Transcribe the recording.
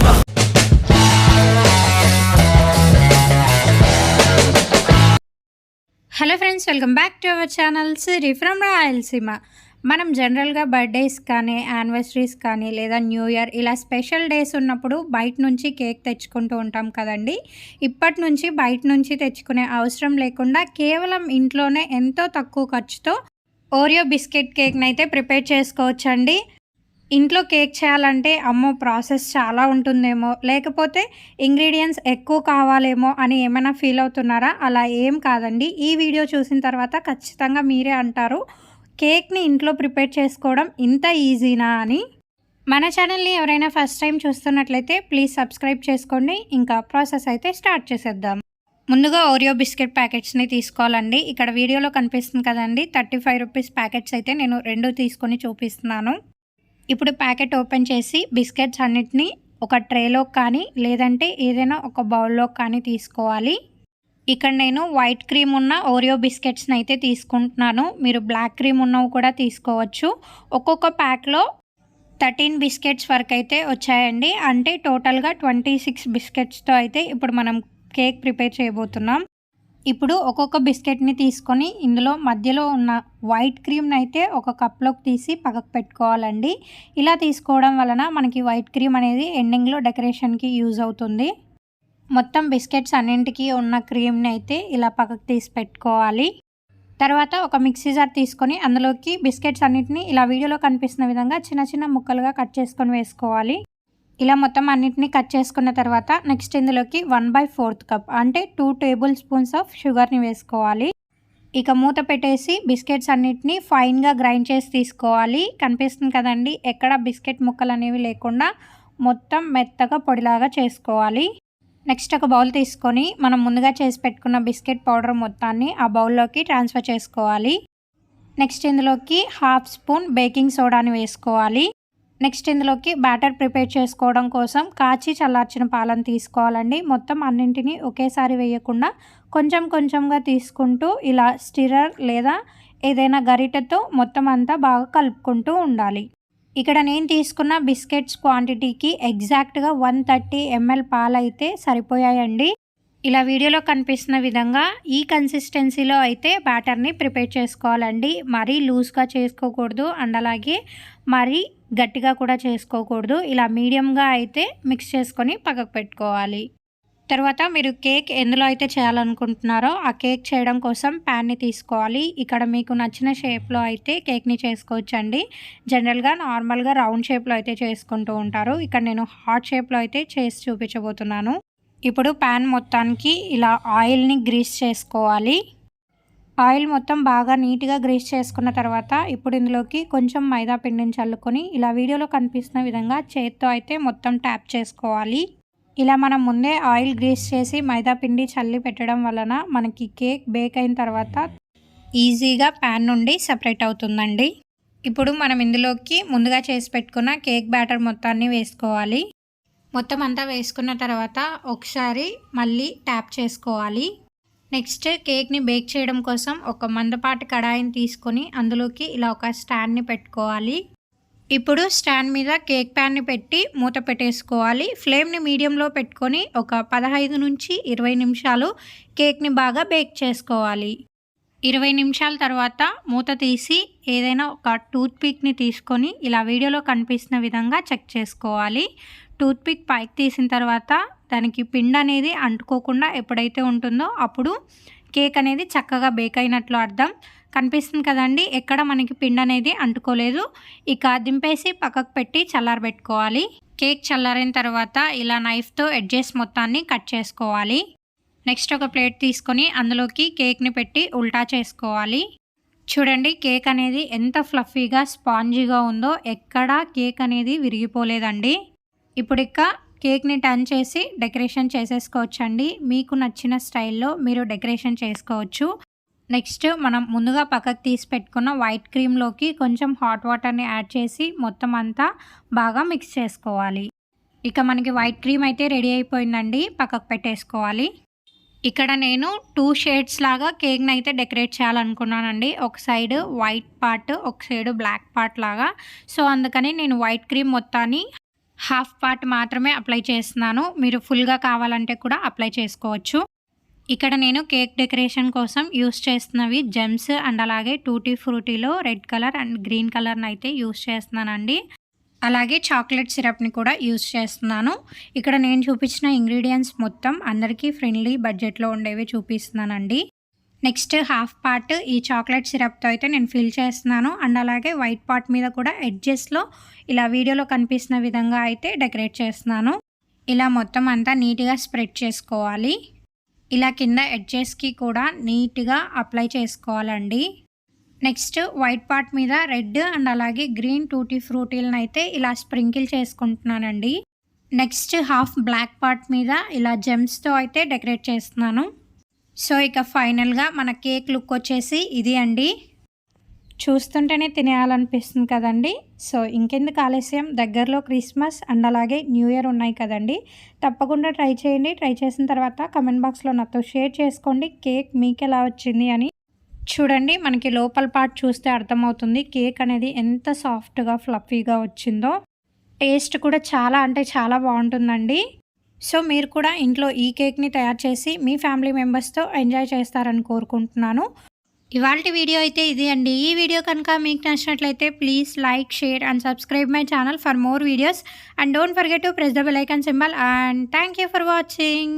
chasing hello friends welcome back to our channel Siri from Rayalaseema మనం జనరల్గా birthdays కానీ anniversaries కానీ లేదా న్యూ ఇయర్ ఇలా స్పెషల్ డేస్ ఉన్నప్పుడు బయట నుంచి కేక్ తెచ్చుకుంటూ ఉంటాం కదండి. ఇప్పటి నుంచి బయట నుంచి తెచ్చుకునే అవసరం లేకుండా కేవలం ఇంట్లోనే ఎంతో తక్కువ ఖర్చుతో ఓరియో బిస్కెట్ కేక్ని అయితే ప్రిపేర్ చేసుకోవచ్చండి. ఇంట్లో కేక్ చేయాలంటే అమ్మో ప్రాసెస్ చాలా ఉంటుందేమో. లేకపోతే ఇంగ్రీడియంట్స్ ఎక్కువ కావాలేమో అని ఏమైనా ఫీల్ అవుతున్నారా? అలా ఏం కాదండి. ఈ వీడియో చూసిన తర్వాత ఖచ్చితంగా మీరే అంటారు కేక్ని ఇంట్లో ప్రిపేర్ చేసుకోవడం ఇంత ఈజీనా అని. మన ఛానల్ని ఎవరైనా ఫస్ట్ టైం చూస్తున్నట్లయితే ప్లీజ్ సబ్స్క్రైబ్ చేసుకోండి. ఇంకా ప్రాసెస్ అయితే స్టార్ట్ చేసేద్దాం. ముందుగా ఓరియో బిస్కెట్ ప్యాకెట్స్ని తీసుకోవాలండి. ఇక్కడ వీడియోలో కనిపిస్తుంది కదండి థర్టీ ఫైవ్ రూపీస్ ప్యాకెట్స్ అయితే నేను రెండు తీసుకొని చూపిస్తున్నాను. ఇప్పుడు ప్యాకెట్ ఓపెన్ చేసి బిస్కెట్స్ అన్నిటినీ ఒక ట్రేలో కానీ లేదంటే ఏదైనా ఒక బౌల్లో కానీ తీసుకోవాలి. ఇక్కడ నేను వైట్ క్రీమ్ ఉన్న ఓరియో బిస్కెట్స్ని అయితే తీసుకుంటున్నాను. మీరు బ్లాక్ క్రీమ్ ఉన్నవి కూడా తీసుకోవచ్చు. ఒక్కొక్క ప్యాక్లో థర్టీన్ బిస్కెట్స్ వరకు అయితే వచ్చాయండి. అంటే టోటల్గా ట్వంటీ సిక్స్ బిస్కెట్స్తో అయితే ఇప్పుడు మనం కేక్ ప్రిపేర్ చేయబోతున్నాం. ఇప్పుడు ఒక్కొక్క బిస్కెట్ని తీసుకొని ఇందులో మధ్యలో ఉన్న వైట్ క్రీమ్ని అయితే ఒక కప్లోకి తీసి పక్కకు పెట్టుకోవాలండి. ఇలా తీసుకోవడం వలన మనకి వైట్ క్రీమ్ అనేది ఎండింగ్లో డెకరేషన్కి యూజ్ అవుతుంది. మొత్తం బిస్కెట్స్ అన్నింటికి ఉన్న క్రీమ్ని అయితే ఇలా పక్కకు తీసి పెట్టుకోవాలి. తర్వాత ఒక మిక్సీ జార్ తీసుకొని అందులోకి బిస్కెట్స్ అన్నిటిని ఇలా వీడియోలో కనిపిస్తున్న విధంగా చిన్న చిన్న ముక్కలుగా కట్ చేసుకొని వేసుకోవాలి. ఇలా మొత్తం అన్నిటిని కట్ చేసుకున్న తర్వాత నెక్స్ట్ ఇందులోకి వన్ బై ఫోర్త్ కప్ అంటే టూ టేబుల్ స్పూన్స్ ఆఫ్ షుగర్ని వేసుకోవాలి. ఇక మూత పెట్టేసి బిస్కెట్స్ అన్నిటిని ఫైన్గా గ్రైండ్ చేసి తీసుకోవాలి. కనిపిస్తుంది కదండి ఎక్కడ బిస్కెట్ ముక్కలు అనేవి లేకుండా మొత్తం మెత్తగా పొడిలాగా చేసుకోవాలి. నెక్స్ట్ ఒక బౌల్ తీసుకొని మనం ముందుగా చేసి పెట్టుకున్న బిస్కెట్ పౌడర్ మొత్తాన్ని ఆ బౌల్లోకి ట్రాన్స్ఫర్ చేసుకోవాలి. నెక్స్ట్ ఇందులోకి హాఫ్ స్పూన్ బేకింగ్ సోడాని వేసుకోవాలి. నెక్స్ట్ ఇందులోకి బ్యాటర్ ప్రిపేర్ చేసుకోవడం కోసం కాచి చల్లార్చిన పాలను తీసుకోవాలండి. మొత్తం అన్నింటినీ ఒకేసారి వేయకుండా కొంచెం కొంచెంగా తీసుకుంటూ ఇలా స్టిరర్ లేదా ఏదైనా గరిటెతో మొత్తం అంతా బాగా కలుపుకుంటూ ఉండాలి. ఇక్కడ నేను తీసుకున్న బిస్కెట్స్ క్వాంటిటీకి ఎగ్జాక్ట్గా వన్ థర్టీ ఎంఎల్ పాలైతే సరిపోయాయండి. ఇలా వీడియోలో కనిపిస్తున్న విధంగా ఈ కన్సిస్టెన్సీలో అయితే బ్యాటర్ని ప్రిపేర్ చేసుకోవాలండి. మరీ లూజ్గా చేసుకోకూడదు. అండ్ అలాగే మరీ గట్టిగా కూడా చేసుకోకూడదు. ఇలా మీడియంగా అయితే మిక్స్ చేసుకొని పక్కకు పెట్టుకోవాలి. తర్వాత మీరు కేక్ ఎందులో అయితే చేయాలనుకుంటున్నారో ఆ కేక్ చేయడం కోసం ప్యాన్ని తీసుకోవాలి. ఇక్కడ మీకు నచ్చిన షేప్లో అయితే కేక్ని చేసుకోవచ్చండి. జనరల్గా నార్మల్గా రౌండ్ షేప్లో అయితే చేసుకుంటూ ఉంటారు. ఇక్కడ నేను హార్ట్ షేప్లో అయితే చేసి చూపించబోతున్నాను. ఇప్పుడు ప్యాన్ మొత్తానికి ఇలా ఆయిల్ని గ్రీస్ చేసుకోవాలి. ఆయిల్ మొత్తం బాగా నీట్గా గ్రీస్ చేసుకున్న తర్వాత ఇప్పుడు ఇందులోకి కొంచెం మైదా పిండిని చల్లుకొని ఇలా వీడియోలో కనిపిస్తున్న విధంగా చేత్తో అయితే మొత్తం ట్యాప్ చేసుకోవాలి. ఇలా మనం ముందే ఆయిల్ గ్రీస్ చేసి మైదా పిండి చల్లి పెట్టడం వలన మనకి కేక్ బేక్ అయిన తర్వాత ఈజీగా ప్యాన్ నుండి సపరేట్ అవుతుందండి. ఇప్పుడు మనం ఇందులోకి ముందుగా చేసి పెట్టుకున్న కేక్ బ్యాటర్ మొత్తాన్ని వేసుకోవాలి. మొత్తం అంతా వేసుకున్న తర్వాత ఒకసారి మళ్ళీ ట్యాప్ చేసుకోవాలి. నెక్స్ట్ కేక్ని బేక్ చేయడం కోసం ఒక మందపాటి కడాయిని తీసుకొని అందులోకి ఇలా ఒక స్టాండ్ని పెట్టుకోవాలి. ఇప్పుడు స్టాండ్ మీద కేక్ ప్యాన్ని పెట్టి మూత పెట్టేసుకోవాలి. ఫ్లేమ్ని మీడియంలో పెట్టుకొని ఒక పదహైదు నుంచి ఇరవై నిమిషాలు కేక్ని బాగా బేక్ చేసుకోవాలి. ఇరవై నిమిషాల తర్వాత మూత తీసి ఏదైనా ఒక టూత్పిక్ని తీసుకొని ఇలా వీడియోలో కనిపిస్తున్న విధంగా చెక్ చేసుకోవాలి. టూత్పిక్ పైకి తీసిన తర్వాత దానికి పిండి అనేది అంటుకోకుండా ఎప్పుడైతే ఉంటుందో అప్పుడు కేక్ అనేది చక్కగా బేక్ అయినట్లు అర్థం. కనిపిస్తుంది కదండి ఎక్కడ మనకి పిండి అనేది అంటుకోలేదు. ఇక దింపేసి పక్కకు పెట్టి చల్లారబెట్టుకోవాలి కేక్ చల్లారిన తర్వాత ఇలా నైఫ్తో ఎడ్జెస్ మొత్తాన్ని కట్ చేసుకోవాలి. నెక్స్ట్ ఒక ప్లేట్ తీసుకొని అందులోకి కేక్ని పెట్టి ఉల్టా చేసుకోవాలి. చూడండి కేక్ అనేది ఎంత ఫ్లఫీగా స్పాంజీగా ఉందో ఎక్కడా కేక్ అనేది విరిగిపోలేదండి. ఇప్పుడు ఇక కేక్ని టర్న్ చేసి డెకరేషన్ చేసేసుకోవచ్చండి. మీకు నచ్చిన స్టైల్లో మీరు డెకరేషన్ చేసుకోవచ్చు. నెక్స్ట్ మనం ముందుగా పక్కకు తీసి పెట్టుకున్న వైట్ క్రీమ్లోకి కొంచెం హాట్ వాటర్ని యాడ్ చేసి మొత్తం అంతా బాగా మిక్స్ చేసుకోవాలి. ఇక మనకి వైట్ క్రీమ్ అయితే రెడీ అయిపోయిందండి. పక్కకు పెట్టేసుకోవాలి. ఇక్కడ నేను టూ షేడ్స్ లాగా కేక్ని అయితే డెకరేట్ చేయాలనుకున్నానండి. ఒక సైడ్ వైట్ పార్ట్ ఒక సైడ్ బ్లాక్ పార్ట్ లాగా. సో అందుకని నేను వైట్ క్రీమ్ మొత్తాన్ని హాఫ్ పార్ట్ మాత్రమే అప్లై చేస్తున్నాను. మీరు ఫుల్గా కావాలంటే కూడా అప్లై చేసుకోవచ్చు. ఇక్కడ నేను కేక్ డెకరేషన్ కోసం యూస్ చేస్తున్నవి జెమ్స్ అండ్ అలాగే టూటీ ఫ్రూటీలో రెడ్ కలర్ అండ్ గ్రీన్ కలర్ని అయితే యూస్ చేస్తున్నానండి. అలాగే చాక్లెట్ సిరప్ని కూడా యూస్ చేస్తున్నాను. ఇక్కడ నేను చూపించిన ఇంగ్రీడియంట్స్ మొత్తం అందరికీ ఫ్రెండ్లీ బడ్జెట్లో ఉండేవి చూపిస్తున్నానండి. నెక్స్ట్ హాఫ్ పార్ట్ ఈ చాక్లెట్ సిరప్తో అయితే నేను ఫిల్ చేస్తున్నాను. అండ్ అలాగే వైట్ పార్ట్ మీద కూడా ఎడ్జెస్లో ఇలా వీడియోలో కనిపిస్తున్న విధంగా అయితే డెకరేట్ చేస్తున్నాను. ఇలా మొత్తం అంతా నీట్గా స్ప్రెడ్ చేసుకోవాలి. ఇలా కింద ఎడ్జెస్కి కూడా నీట్గా అప్లై చేసుకోవాలండి. నెక్స్ట్ వైట్ పార్ట్ మీద రెడ్ అండ్ అలాగే గ్రీన్ టూటీ ఫ్రూటీలను అయితే ఇలా స్ప్రింకిల్ చేసుకుంటున్నానండి. నెక్స్ట్ హాఫ్ బ్లాక్ పార్ట్ మీద ఇలా జెమ్స్తో అయితే డెకరేట్ చేస్తున్నాను. సో ఇక ఫైనల్గా మన కేక్ లుక్ వచ్చేసి ఇది అండి. చూస్తుంటేనే తినేయాలనిపిస్తుంది కదండి. సో ఇంకెందుకు ఆలస్యం? దగ్గరలో క్రిస్మస్ అండ్ అలాగే న్యూ ఇయర్ ఉన్నాయి కదండి. తప్పకుండా ట్రై చేయండి. ట్రై చేసిన తర్వాత కమెంట్ బాక్స్లో నాతో షేర్ చేసుకోండి. కేక్ మీకు ఎలా వచ్చింది అని. చూడండి మనకి లోపల పార్ట్ చూస్తే అర్థమవుతుంది కేక్ అనేది ఎంత సాఫ్ట్గా ఫ్లఫీగా వచ్చిందో. టేస్ట్ కూడా చాలా అంటే చాలా బాగుంటుందండి. సో మీరు కూడా ఇంట్లో ఈ కేక్ని తయారు చేసి మీ ఫ్యామిలీ మెంబర్స్తో ఎంజాయ్ చేస్తారని కోరుకుంటున్నాను. ఇవాళ వీడియో అయితే ఇది అండి. ఈ వీడియో కనుక మీకు నచ్చినట్లయితే please like share and subscribe my channel for more videos. And don't forget to press the bell icon symbol. And thank you for watching.